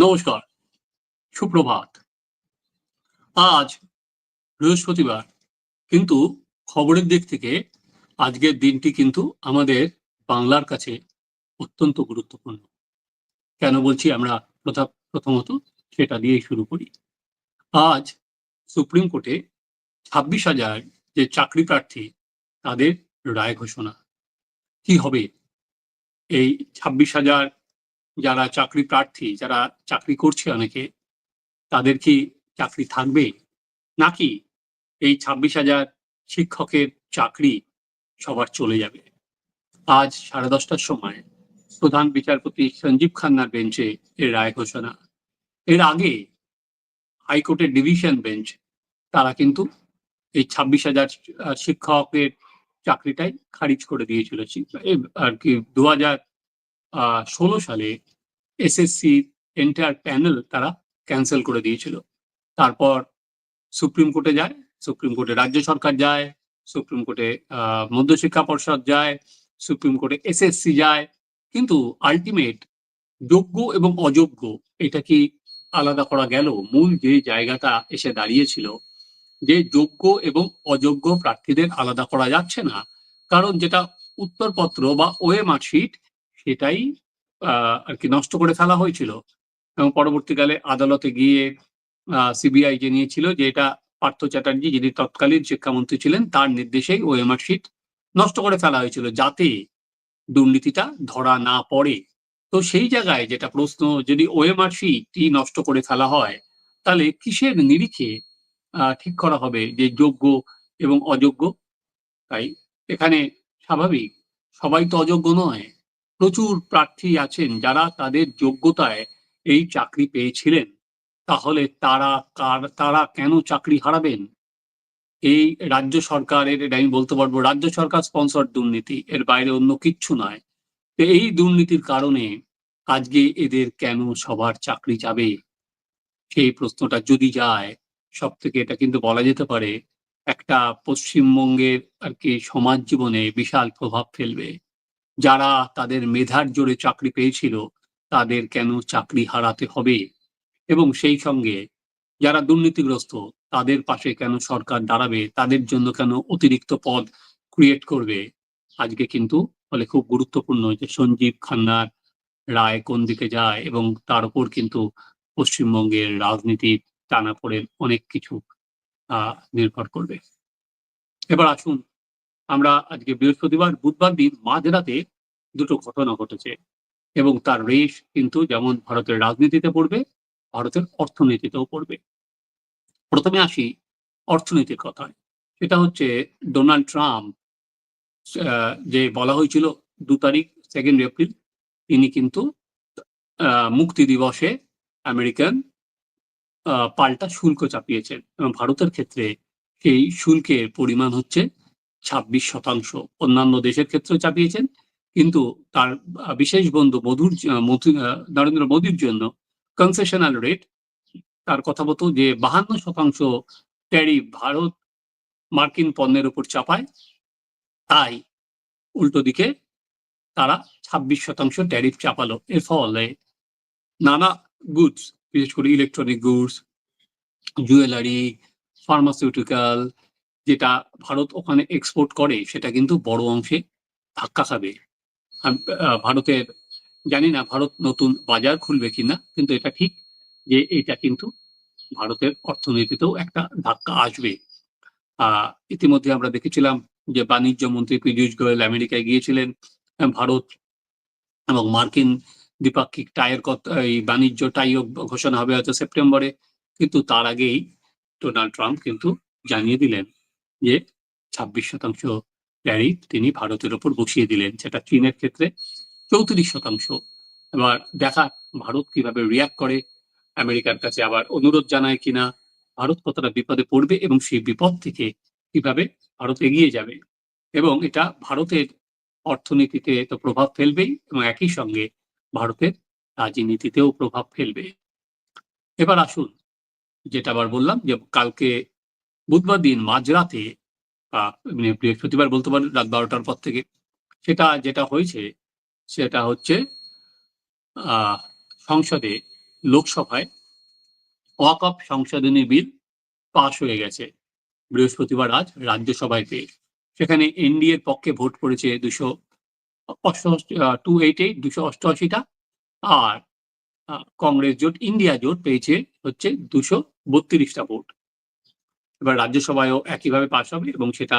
নমস্কার, সুপ্রভাত। আজ বৃহস্পতিবার, কিন্তু খবরের দিক থেকে আজকের দিনটি কিন্তু আমাদের বাংলার কাছে অত্যন্ত গুরুত্বপূর্ণ। কেন বলছি আমরা প্রথা- প্রথমত সেটা দিয়েই শুরু করি। আজ সুপ্রিম কোর্টে ছাব্বিশ হাজার যে চাকরি প্রার্থী, তাদের রায় ঘোষণা। কি হবে? এই ছাব্বিশ হাজার যারা চাকরি প্রার্থী, যারা চাকরি করছে অনেকে, তাদের কি চাকরি থাকবে? নাকি এই ছাব্বিশ হাজার শিক্ষকের চাকরি সবার চলে যাবে? আজ সাড়ে দশটার সময় প্রধান বিচারপতি সঞ্জীব খান্নার বেঞ্চে এর রায় ঘোষণা। এর আগে হাইকোর্টের ডিভিশন বেঞ্চ, তারা কিন্তু এই ছাব্বিশ হাজার শিক্ষকের চাকরিটাই খারিজ করে দিয়েছিল। আর কি, দু হাজার ষোলো সালে এসএসসি এন্টায়ার প্যানেল তারা ক্যান্সেল করে দিয়েছিল। তারপর সুপ্রিম কোর্টে যায়, সুপ্রিম কোর্টে রাজ্য সরকার যায়, সুপ্রিম কোর্টে মধ্যশিক্ষা পর্ষদ যায়, সুপ্রিম কোর্টে এসএসসি যায়, কিন্তু আলটিমেট যোগ্য এবং অযোগ্য এটা কি আলাদা করা গেল? মূল যে জায়গাটা এসে দাঁড়িয়েছিল, যে যোগ্য এবং অযোগ্য প্রার্থীদের আলাদা করা যাচ্ছে না। কারণ যেটা উত্তরপত্র বা ওএমআর শিট সেটাই আর কি নষ্ট করে ফেলা হয়েছিল। এবং পরবর্তীকালে আদালতে গিয়ে সিবিআই জানিয়েছিল যে এটা পার্থ চ্যাটার্জি, যিনি তৎকালীন শিক্ষামন্ত্রী ছিলেন, তার নির্দেশেই ওএমআর শিট নষ্ট করে ফেলা হয়েছিল যাতে দুর্নীতিটা ধরা না পড়ে। তো সেই জায়গায় যেটা প্রশ্ন, যদি ওএমআর শিটই নষ্ট করে ফেলা হয়, তাহলে কিসের নিরিখে ঠিক করা হবে যে যোগ্য এবং অযোগ্য? তাই এখানে স্বাভাবিক, সবাই তো অযোগ্য নয়। প্রচুর প্রার্থী আছেন যারা তাদের যোগ্যতায় এই চাকরি পেয়েছিলেন। তাহলে তারা কার, তারা কেন চাকরি হারাবেন? এই রাজ্য সরকারের, এটা আমি বলতে পারব, রাজ্য সরকার স্পন্সর দুর্নীতি, এর বাইরে অন্য কিচ্ছু নয়। তো এই দুর্নীতির কারণে আজকে এদের কেন সবার চাকরি যাবে? সেই প্রশ্নটা যদি যায় সব থেকে এটা কিন্তু বলা যেতে পারে, একটা পশ্চিমবঙ্গের আর কি সমাজ জীবনে বিশাল প্রভাব ফেলবে। যারা তাদের মেধার জোরে চাকরি পেয়েছিল, তাদের কেন চাকরি হারাতে হবে? এবং সেই সঙ্গে যারা দুর্নীতিগ্রস্ত, তাদের পাশে কেন সরকার দাঁড়াবে? তাদের জন্য কেন অতিরিক্ত পদ ক্রিয়েট করবে? আজকে কিন্তু ফলে খুব গুরুত্বপূর্ণ যে সঞ্জীব খান্নার রায় কোন দিকে যায় এবং তার উপর কিন্তু পশ্চিমবঙ্গের রাজনীতির টানাপোড়েন অনেক কিছু, আহ, নির্ভর করবে। এবার আসুন আমরা আজকে বৃহস্পতিবার, বুধবার দিন মাঝরাতে দুটো ঘটনা ঘটেছে এবং তার রেশ কিন্তু যেমন ভারতের রাজনীতিতে পড়বে, ভারতের অর্থনীতিতেও পড়বে। প্রথমে আসি অর্থনীতির কথায়। সেটা হচ্ছে ডোনাল্ড ট্রাম্প যে বলা হয়েছিল দু তারিখ সেকেন্ড এপ্রিল তিনি কিন্তু মুক্তি দিবসে আমেরিকান পাল্টা শুল্ক চাপিয়েছেন এবং ভারতের ক্ষেত্রে সেই শুল্কের পরিমাণ হচ্ছে ছাব্বিশ শতাংশ অন্যান্য দেশের ক্ষেত্রেও চাপিয়েছেন। কিন্তু তার বিশেষ বন্ধু মধুর নরেন্দ্র মোদীর জন্য কনসেশনাল রেট তার কথা মতো যে বাহান্ন শতাংশ ট্যারিফ ভারত মার্কিন পণ্যের উপর চাপায়, তাই উল্টো দিকে তারা ছাব্বিশ শতাংশ ট্যারিফ চাপালো। এর ফলে নানা গুডস বিশেষ করে ইলেকট্রনিক গুডস জুয়েলারি ফার্মাসিউটিক্যাল যেটা ভারত ওখানে এক্সপোর্ট করে, সেটা কিন্তু বড় অংশে ধাক্কা খাবে। ভারতের, জানি না ভারত নতুন বাজার খুলবে কিনা কিন্তু এটা ঠিক যে এটা কিন্তু ভারতের অর্থনীতিতেও একটা ধাক্কা আসবে। ইতিমধ্যে আমরা দেখেছিলাম যে বাণিজ্য মন্ত্রী পীযূষ গোয়েল আমেরিকায় গিয়েছিলেন। ভারত এবং মার্কিন দ্বিপাক্ষিক টাইয়ের এই বাণিজ্য টাইও ঘোষণা হবে হয়তো সেপ্টেম্বরে, কিন্তু তার আগেই ডোনাল্ড ট্রাম্প কিন্তু জানিয়ে দিলেন। যে ছাব্বিশ শতাংশ ট্যারিফ তিনি ভারতের ওপর বসিয়ে দিলেন, সেটা চীনের ক্ষেত্রে চৌত্রিশ শতাংশ। এবার দেখা ভারত কীভাবে রিয়াক্ট করে, আমেরিকার কাছে আবার অনুরোধ জানায় কিনা, ভারত কতটা বিপদে পড়বে এবং সেই বিপদ থেকে কীভাবে ভারত এগিয়ে যাবে। এবং এটা ভারতের অর্থনীতিতে তো প্রভাব ফেলবেই এবং একই সঙ্গে ভারতের রাজনীতিতেও প্রভাব ফেলবে। এবার আসুন, যেটা আবার বললাম যে কালকে বুধবার দিন মাঝরাতে মানে বৃহস্পতিবার বলতে পারেন রাত বারোটার পর থেকে, সেটা যেটা হয়েছে, সেটা হচ্ছে সংসদে, লোকসভায় ওয়াকফ সংশোধনী বিল পাশ হয়ে গেছে। বৃহস্পতিবার আজ রাজ্যসভায় পেয়ে। সেখানে এনডিএ এর পক্ষে ভোট পড়েছে দুশো টু এইট এইট দুশো অষ্টআশিটা। আর কংগ্রেস জোট, ইন্ডিয়া জোট পেয়েছে হচ্ছে দুশো বত্রিশটা ভোট। এবার রাজ্যসভায়ও একইভাবে পাশ হবে এবং সেটা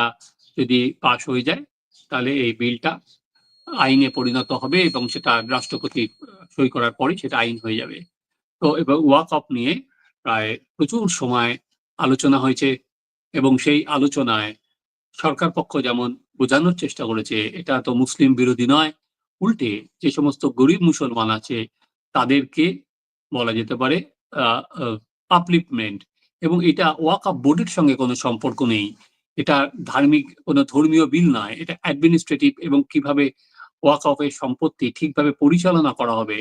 যদি পাশ হয়ে যায়, তাহলে এই বিলটা আইনে পরিণত হবে এবং সেটা রাষ্ট্রপতি সই করার পরে সেটা আইন হয়ে যাবে। তো এবার ওয়াক অফ নিয়ে প্রায় প্রচুর সময় আলোচনা হয়েছে এবং সেই আলোচনায় সরকার পক্ষ যেমন বোঝানোর চেষ্টা করেছে, এটা তো মুসলিম বিরোধী নয়, উল্টে যে সমস্ত গরিব মুসলমান আছে তাদেরকে বলা যেতে পারে আপলিপমেন্ট এবং এটা ওয়াক বোর্ডের সঙ্গে কোনো সম্পর্ক নেই। এটা ধার্মিক, কোনো ধর্মীয় বিল নয়। এটা অ্যাডমিনিস্ট্রেটিভ এবং কীভাবে ওয়াক অফের সম্পত্তি ঠিকভাবে পরিচালনা করা হবে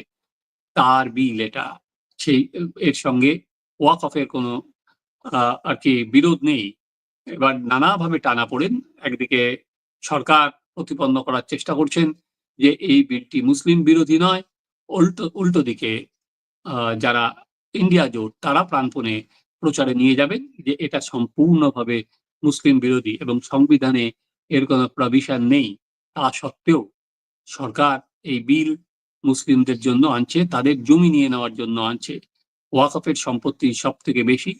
তার বিল এটা। সেই, এর সঙ্গে ওয়াক অফের কোনো আর কি বিরোধ নেই। এবার নানাভাবে টানা পড়েন, একদিকে সরকার প্রতিপন্ন করার চেষ্টা করছেন যে এই বিলটি মুসলিম বিরোধী নয়, উল্টো উল্টো দিকে যারা ইন্ডিয়া জোট, তারা প্রাণপণে প্রচারে নিয়ে যাবেন যে এটা সম্পূর্ণভাবে মুসলিম বিরোধী এবং সংবিধানে এর কোনো প্রভিশন নেই। তা সত্ত্বেও সরকার এই বিল মুসলিমদের জন্য আনছে, তাদের জমি নিয়ে নেওয়ার জন্য আনছে। ওয়াকফের সম্পত্তি সব থেকে বেশি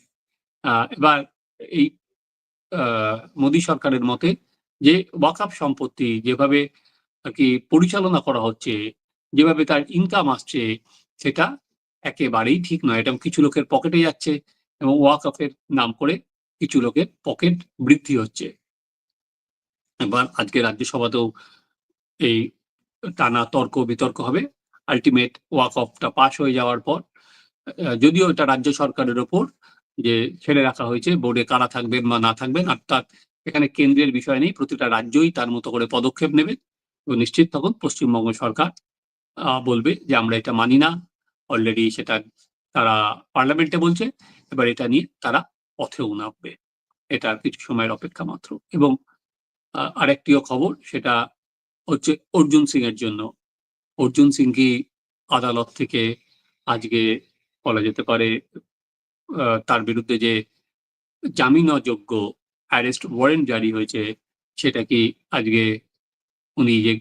এবার এই মোদী সরকারের মতে যে ওয়াকফ সম্পত্তি যেভাবে আর কি পরিচালনা করা হচ্ছে, যেভাবে তার ইনকাম আসছে, সেটা একেবারেই ঠিক নয়। এটা কিছু লোকের পকেটে যাচ্ছে। এবং ওয়াকফের নাম করে কিছু লোকের পকেট বৃদ্ধি হচ্ছে। এবার আজকে রাজ্যসভাতেও এই টানা তর্ক বিতর্ক হবে। আলটিমেট ওয়াক অফটা পাশ হয়ে যাওয়ার পর যদিও এটা রাজ্য সরকারের ওপর যে ছেড়ে রাখা হয়েছে বোর্ডে কারা থাকবেন বা না থাকবেন, অর্থাৎ এখানে কেন্দ্রের বিষয় নেই, প্রতিটা রাজ্যই তার মতো করে পদক্ষেপ নেবে। এবং নিশ্চিত তখন পশ্চিমবঙ্গ সরকার বলবে যে আমরা এটা মানি না। অলরেডি সেটা তারা পার্লামেন্টে বলছে। এবার এটা নিয়ে তারা পথেও নামবে এটা কিছু সময়ের অপেক্ষা মাত্র। এবং আরেকটিও খবর, সেটা হচ্ছে অর্জুন সিং এর জন্য। অর্জুন সিং কি আদালত থেকে আজকে বলা যেতে পারে তার বিরুদ্ধে যে জামিন অযোগ্য অ্যারেস্ট ওয়ারেন্ট জারি হয়েছে, সেটা কি আজকে উনি যে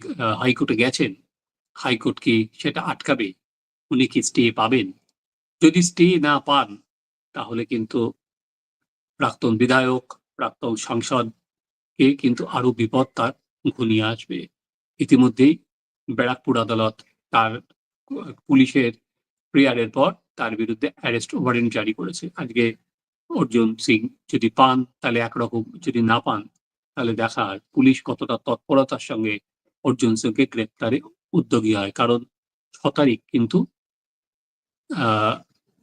হাইকোর্টে গেছেন, হাইকোর্ট কি সেটা আটকাবে? উনি কি স্টে পাবেন? যদি স্টে না পান তাহলে কিন্তু প্রাক্তন বিধায়ক, প্রাক্তন সাংসদ কে কিন্তু আরও বিপদ তার ঘনিয়ে আসবে। ইতিমধ্যেই ব্যারাকপুর আদালত তার পুলিশের প্রেয়ারের পর তার বিরুদ্ধে অ্যারেস্ট ওয়ারেন্ট জারি করেছে। আজকে অর্জুন সিং যদি পান, তাহলে একরকম, যদি না পান, তাহলে দেখা হয় পুলিশ কতটা তৎপরতার সঙ্গে অর্জুন সিংকে গ্রেপ্তারে উদ্যোগী হয়। কারণ ছ তারিখ কিন্তু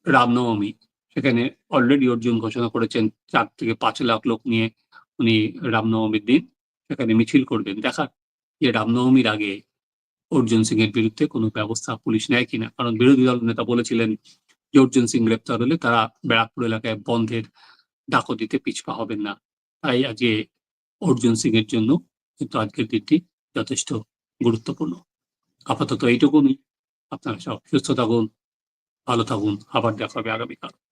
রামনবমী। সেখানে অলরেডি অর্জুন ঘোষণা করেছেন, চার থেকে পাঁচ লাখ লোক নিয়ে উনি রামনবমীর দিন সেখানে মিছিল করবেন। দেখার যে রামনবমীর আগে অর্জুন সিং এর বিরুদ্ধে কোনো ব্যবস্থা পুলিশ নেয় কিনা। কারণ বিরোধী দল নেতা বলেছিলেন যে অর্জুন সিং গ্রেপ্তার হলে তারা ব্যারাকপুর এলাকায় বন্ধের ডাকো দিতে পিছপা হবেন না। তাই আজকে অর্জুন সিং এর জন্য কিন্তু আজকের দিনটি যথেষ্ট গুরুত্বপূর্ণ। আপাতত এইটুকুনি। আপনারা সব সুস্থ থাকুন, ভালো থাকুন। আবার দেখা হবে আগামীকাল।